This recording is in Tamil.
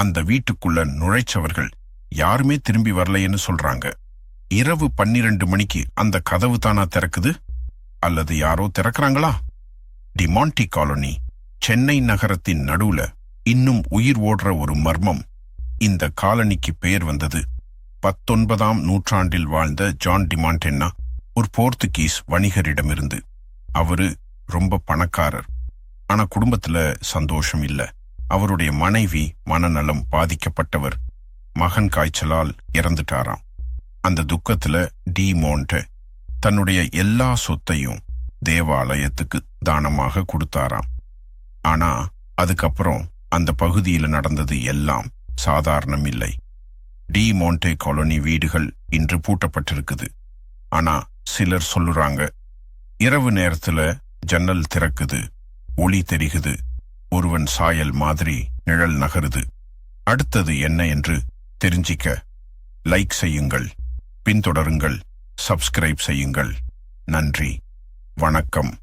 அந்த வீட்டுக்குள்ள நுழைச்சவர்கள் யாருமே திரும்பி வரலைன்னு சொல்றாங்க. இரவு பன்னிரண்டு மணிக்கு அந்த கதவு தானா திறக்குது? அல்லது யாரோ திறக்கிறாங்களா? டிமாண்டி காலனி சென்னை நகரத்தின் நடுவுல இன்னும் உயிர் ஓடுற ஒரு மர்மம். இந்த காலனிக்கு பெயர் வந்தது பத்தொன்பதாம் நூற்றாண்டில் வாழ்ந்த ஜான் டிமாண்டென்னா ஒரு போர்த்துகீஸ் வணிகரிடமிருந்து. அவரு ரொம்ப பணக்காரர். ஆனா குடும்பத்துல சந்தோஷம் இல்ல. அவருடைய மனைவி மனநலம் பாதிக்கப்பட்டவர். மகன் காய்ச்சலால் இறந்துட்டாராம். அந்த துக்கத்துல டி மோண்ட தன்னுடைய எல்லா சொத்தையும் தேவாலயத்துக்கு தானமாக கொடுத்தாராம். ஆனா அதுக்கப்புறம் அந்த பகுதியில் நடந்தது எல்லாம் சாதாரணம் இல்லை. டி மோண்டே காலனி வீடுகள் இன்று பூட்டப்பட்டிருக்குது. ஆனா சிலர் சொல்லுறாங்க இரவு நேரத்துல ஜன்னல் திறக்குது ஒளி தெரிகுது ஒருவன் சாயல் மாதிரி நிழல் நகருது. அடுத்தது என்ன என்று தெரிஞ்சிக்க லைக் செய்யுங்கள். பின்தொடருங்கள். சப்ஸ்கிரைப் செய்யுங்கள். நன்றி. வணக்கம்.